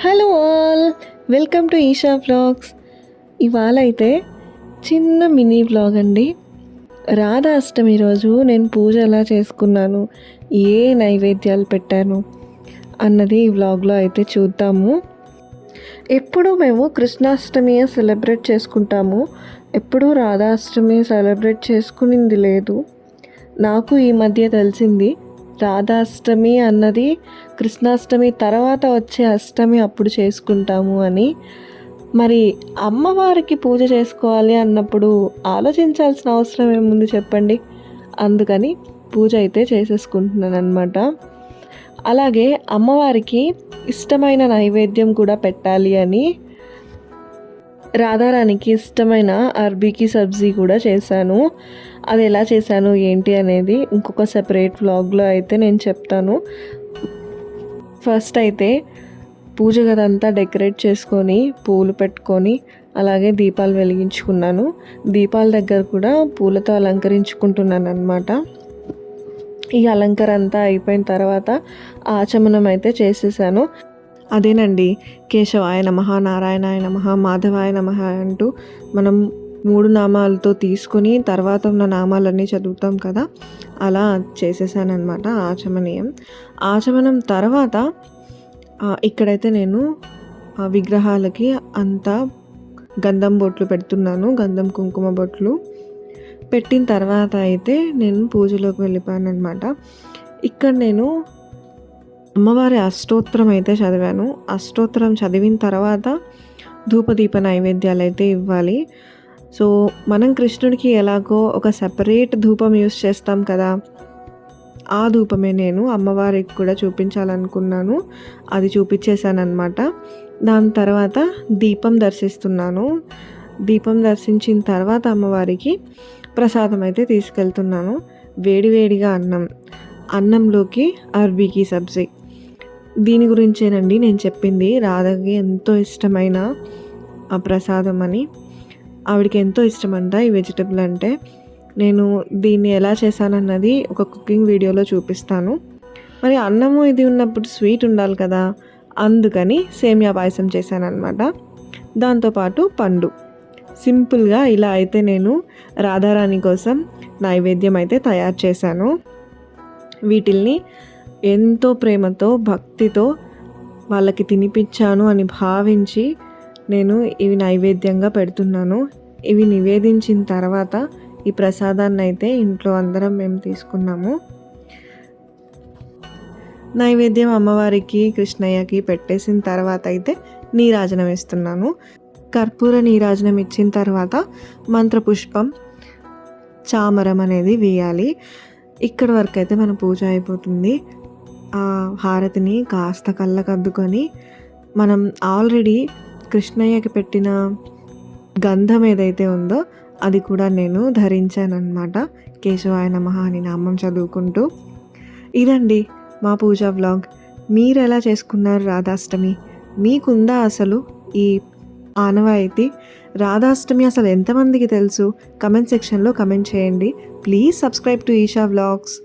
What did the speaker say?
Hello all welcome to Isha vlogs. ఇవాళ అయితే చిన్న మినీ వ్లాగ్ అండి. రాధా అష్టమి రోజు నేను పూజ ఎలా చేసుకున్నాను ఏ నైవేద్యాలు పెట్టాను అన్నది ఈ వ్లాగ్లో అయితే చూద్దాము. ఎప్పుడు మేము కృష్ణాష్టమి సెలబ్రేట్ చేసుకుంటాము. ఎప్పుడూ రాధాష్టమి సెలబ్రేట్ చేసుకునింది లేదు. నాకు ఈ మధ్య తెలిసింది రాధాష్టమి అన్నది కృష్ణాష్టమి తర్వాత వచ్చే అష్టమి అప్పుడు చేసుకుంటాము అని. మరి అమ్మవారికి పూజ చేసుకోవాలి అన్నప్పుడు ఆలోచించాల్సిన అవసరం ఏముంది చెప్పండి? అందుకని పూజ అయితే చేసేసుకుంటున్నాను అనమాట అలాగే అమ్మవారికి ఇష్టమైన నైవేద్యం కూడా పెట్టాలి అని రాధారానికి ఇష్టమైన అర్బీకి సబ్జీ కూడా చేశాను. అది ఎలా చేశాను ఏంటి అనేది ఇంకొక సెపరేట్ వ్లాగ్లో అయితే నేను చెప్తాను. ఫస్ట్ అయితే పూజ గదంతా డెకరేట్ చేసుకొని పూలు పెట్టుకొని అలాగే దీపాలు వెలిగించుకున్నాను. దీపాల దగ్గర కూడా పూలతో అలంకరించుకుంటున్నాను అనమాట ఈ అలంకరంతా అయిపోయిన తర్వాత ఆచమనం అయితే చేసేసాను. అదేనండి. కేశవాయ నమ నారాయణాయ నమ మాధవాయ నమ అంటూ మనం మూడు నామాలతో తీసుకుని తర్వాత ఉన్న నామాలన్నీ చదువుతాం కదా. అలా చేసేసానమాట ఆచమనీయం. ఆచమనం తర్వాత ఇక్కడైతే నేను ఆ విగ్రహాలకి అంతా గంధం బొట్లు పెడుతున్నాను. గంధం కుంకుమ బొట్లు. పెట్టిన తర్వాత అయితే నేను పూజలోకి వెళ్ళిపోయాను అనమాట ఇక్కడ నేను అమ్మవారి అష్టోత్తరం అయితే చదివాను. అష్టోత్తరం చదివిన తర్వాత ధూపదీప నైవేద్యాలు అయితే ఇవ్వాలి. సో మనం కృష్ణుడికి ఎలాగో ఒక సెపరేట్ ధూపం యూస్ చేస్తాం కదా ఆ ధూపమే నేను అమ్మవారికి కూడా చూపించాలనుకున్నాను. అది చూపించేశానమాట దాని తర్వాత దీపం దర్శిస్తున్నాను. దీపం దర్శించిన తర్వాత అమ్మవారికి ప్రసాదం అయితే తీసుకెళ్తున్నాను. వేడివేడిగా అన్నం అన్నంలోకి అర్బీకి సబ్జీ. దీని గురించేనండి నేను చెప్పింది. రాధకి ఎంతో ఇష్టమైన ఆ ప్రసాదం అని. ఆవిడకి ఎంతో ఇష్టమంట ఈ వెజిటబుల్ అంటే. నేను దీన్ని ఎలా చేశానన్నది ఒక కుకింగ్ వీడియోలో చూపిస్తాను. మరి అన్నము ఇది ఉన్నప్పుడు స్వీట్ ఉండాలి కదా. అందుకని సేమియా పాయసం చేశాను దాంతోపాటు పండు. సింపుల్గా ఇలా అయితే నేను రాధారాణి కోసం నైవేద్యం అయితే తయారు చేశాను. వీటిల్ని ఎంతో ప్రేమతో భక్తితో వాళ్ళకి తినిపించాను అని భావించి నేను ఇవి నైవేద్యంగా పెడుతున్నాను. ఇవి నివేదించిన తర్వాత ఈ ప్రసాదాన్ని అయితే ఇంట్లో అందరం మేము తీసుకున్నాము. నైవేద్యం అమ్మవారికి కృష్ణయ్యకి పెట్టేసిన తర్వాత అయితే నీరాజనం ఇస్తున్నాను కర్పూర నీరాజనం ఇచ్చిన తర్వాత మంత్రపుష్పం చామరం అనేది వేయాలి. ఇక్కడ వరకు అయితే మన పూజ అయిపోతుంది. ఆ హారతిని కాస్త కళ్ళకద్దుకొని మనం ఆల్రెడీ కృష్ణయ్యకి పెట్టిన గంధం ఏదైతే ఉందో అది కూడా నేను ధరించానమాట కేశవాయ నమ అని నామం చదువుకుంటూ. ఇదండి మా పూజా వ్లాగ్. మీరు ఎలా చేసుకున్నారు రాధాష్టమి? మీకుందా అసలు ఈ ఆనవాయితీ? రాధాష్టమి అసలు ఎంతమందికి తెలుసు? కమెంట్ సెక్షన్లో కమెంట్ చేయండి. Please subscribe to Isha vlogs.